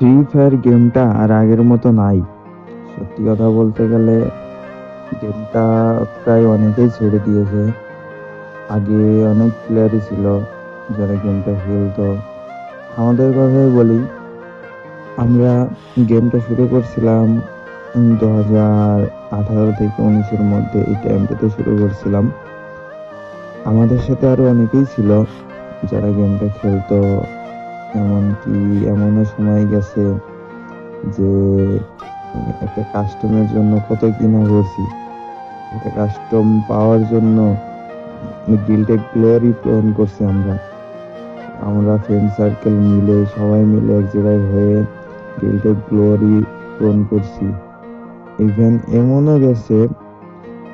Free fire গেমটা আর আগের মতো নাই। সত্যি কথা বলতে গেলে গেমটা প্রায় অনেকেই ছেড়ে দিয়েছে। আগে অনেক প্লেয়ারই ছিল যারা গেমটা খেলতো। আমাদের কথাই বলি, আমরা গেমটা শুরু করছিলাম দু হাজার আঠারো থেকে উনিশের মধ্যে এই টাইমটাতে শুরু করছিলাম। আমাদের সাথে আরও অনেকেই ছিল যারা গেমটা খেলতো। এমনকি এমনও সময় গেছে যে একটা কাস্টমের জন্য কত কিনা করছি একটা কাস্টম পাওয়ার জন্য গিল্ডে গ্লোরি পূরণ করছি আমরা। আমরা ফ্রেন্ড সার্কেল মিলে, সবাই মিলে এক জায়গায় হয়ে গিল্ডে গ্লোরি পূরণ করছি। ইভেন এমনও গেছে,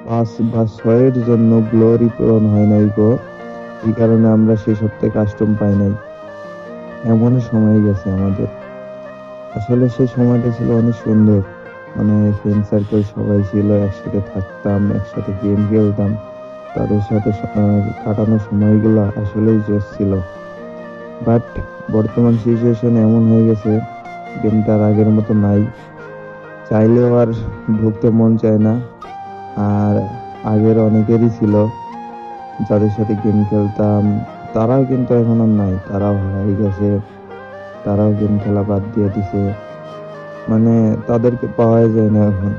পাঁচ বা ছয়ের জন্য গ্লোরি পূরণ হয় নাই গো। এই কারণে আমরা সেই সপ্তাহে কাস্টম পাই নাই। এমন সময় গেছে আমাদের। আসলে সেই সময়টা ছিল অনেক সুন্দর। মানে ফ্রেন্ড সার্কেল সবাই ছিল একসাথে থাকতাম একসাথে গেম খেলতাম। তাদের সাথে স- আহ, কাটানো সময়গুলো আসলেই জোশ ছিল। বাট বর্তমান সিচুয়েশন এমন হয়ে গেছে গেমটা আগের মতো নাই। চাইলেও আর ঢুকতে মন চায় না। আর আগের অনেকেরই ছিল যাদের সাথে গেম খেলতাম তারাও কিন্তু এখন আর নাই, তারাও হারিয়ে গেছে, তারাও গেম খেলা বাদ দিয়ে দিছে। মানে তাদেরকে পাওয়া যায় না এখন।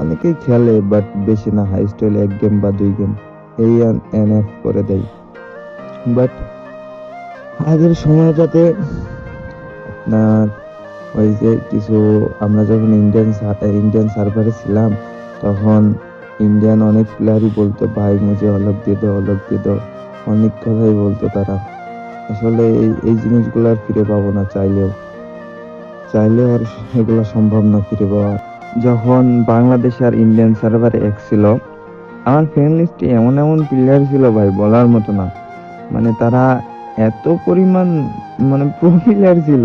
অনেকেই খেলে বাট বেশি না হাই স্টাইল এক গেম বা দুই গেম এই এনএফ করে দেয়। বাট আগের সময়টাতে আপনার ওই যে কিছু, আমরা যখন ইন্ডিয়ান ইন্ডিয়ান সার্ভারে ছিলাম, তখন ইন্ডিয়ান অনেক প্লেয়ারই বলতো, ভাই, মুঝে অলগ দিয়ে দাও অলগ দিয়ে দাও অনেক কথাই বলতো তারা। আসলে এই এই জিনিসগুলো আর ফিরে পাবো না চাইলেও। চাইলেও আর এগুলো সম্ভব না ফিরে পাওয়া। যখন বাংলাদেশ আর ইন্ডিয়ান সার্ভারে এক ছিল, আমার ফ্রেন্ড লিস্টে এমন এমন প্লেয়ার ছিল ভাই, বলার মতো না। মানে তারা এত পরিমাণ মানে প্রো প্লেয়ার ছিল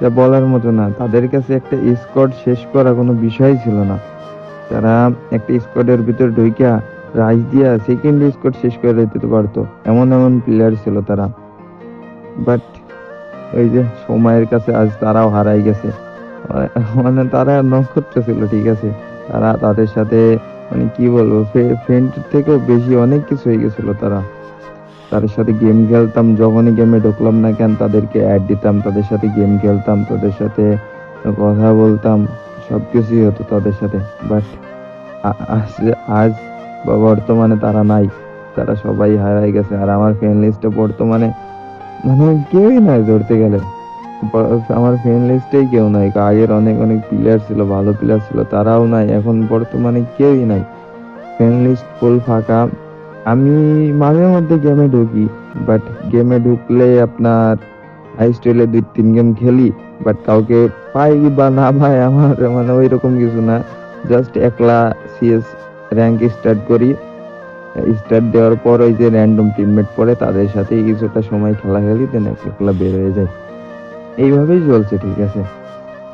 যা বলার মতো না। তাদের কাছে একটা স্কোয়াড শেষ করা কোনো বিষয় ছিল না। তারা একটা স্কোয়াডের ভিতর ঢুইকা রাইস দিয়া সেকেন্ড স্কোয়াড শেষ করে দিতে পারতো। এমন এমন প্লেয়ার ছিল তারা। বাট ওই যে সময়ের কাছে আজ তারাও হারাই গেছে। মানে তারা নক্ষত্র ছিল, ঠিক আছে? তারা তাদের সাথে মানে কি বলব ফ্রেন্ড থেকেও বেশি অনেক কিছু হয়ে গেছিল তারা। তাদের সাথে গেম খেলতাম, যখনই গেমে ঢুকলাম না কেন, তাদেরকে অ্যাড দিতাম, তাদের সাথে গেম খেলতাম, তাদের সাথে কথা বলতাম সব কিছুই হতো তাদের সাথে। বাট আজ আজ বা বর্তমানে তারা নাই, তারা সবাই হারাই গেছে। আর আমার ফ্রেন্ড লিস্টে বর্তমানে মানে কেউই নাই ধরতে গেলে। আমার ফ্রেন্ড লিস্টেই কেউ নাই। আগের অনেক অনেক প্লেয়ার ছিল, ভালো প্লেয়ার ছিল, তারাও নাই। এখন বর্তমানে কেউই নাই। ফ্রেন্ড লিস্ট ফুল ফাঁকা। আমি মাঝে মধ্যে গেমে ঢুকি বাট গেমে ঢুকলে আপনার হাই স্টাইলে দুই তিন গেম খেলি বাট কাউকে পাই বা না পাই আমার মানে ওই রকম কিছু না। জাস্ট একলা সিএস র্যাঙ্ক স্টার্ট করি। স্টার্ট দেওয়ার পর ওই যে র্যান্ডম টিমমেট পড়ে, তাদের সাথেই কিছুটা সময় খেলা খেলি দেন একলা বের হয়ে যায়। এইভাবেই চলছে, ঠিক আছে?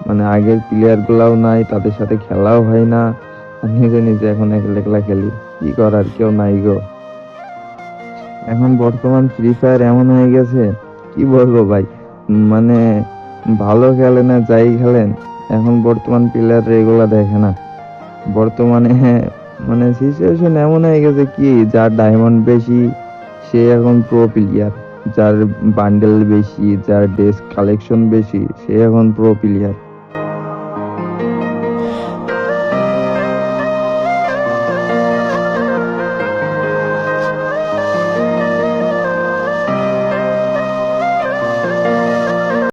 মানে আগের প্লেয়ার গুলাও নাই, তাদের সাথে খেলাও হয় না। নিজে নিজে এখন একলা একলা খেলি। কি করার, কেউ নাই গো। এখন বর্তমান ফ্রি ফায়ার এমন হয়ে গেছে, কি বলব ভাই? মানে ভালো খেলে না, যাই খেলেন, এখন বর্তমান প্লেয়ার এগুলা দেখে না। বর্তমানে মানে সিচুয়েশন এমন হয়ে গেছে কি, যার ডায়মন্ড বেশি, সে এখন প্রো প্লেয়ার যার বান্ডেল বেশি, যার ডেস্ক কালেকশন বেশি, সে এখন প্রো প্লেয়ার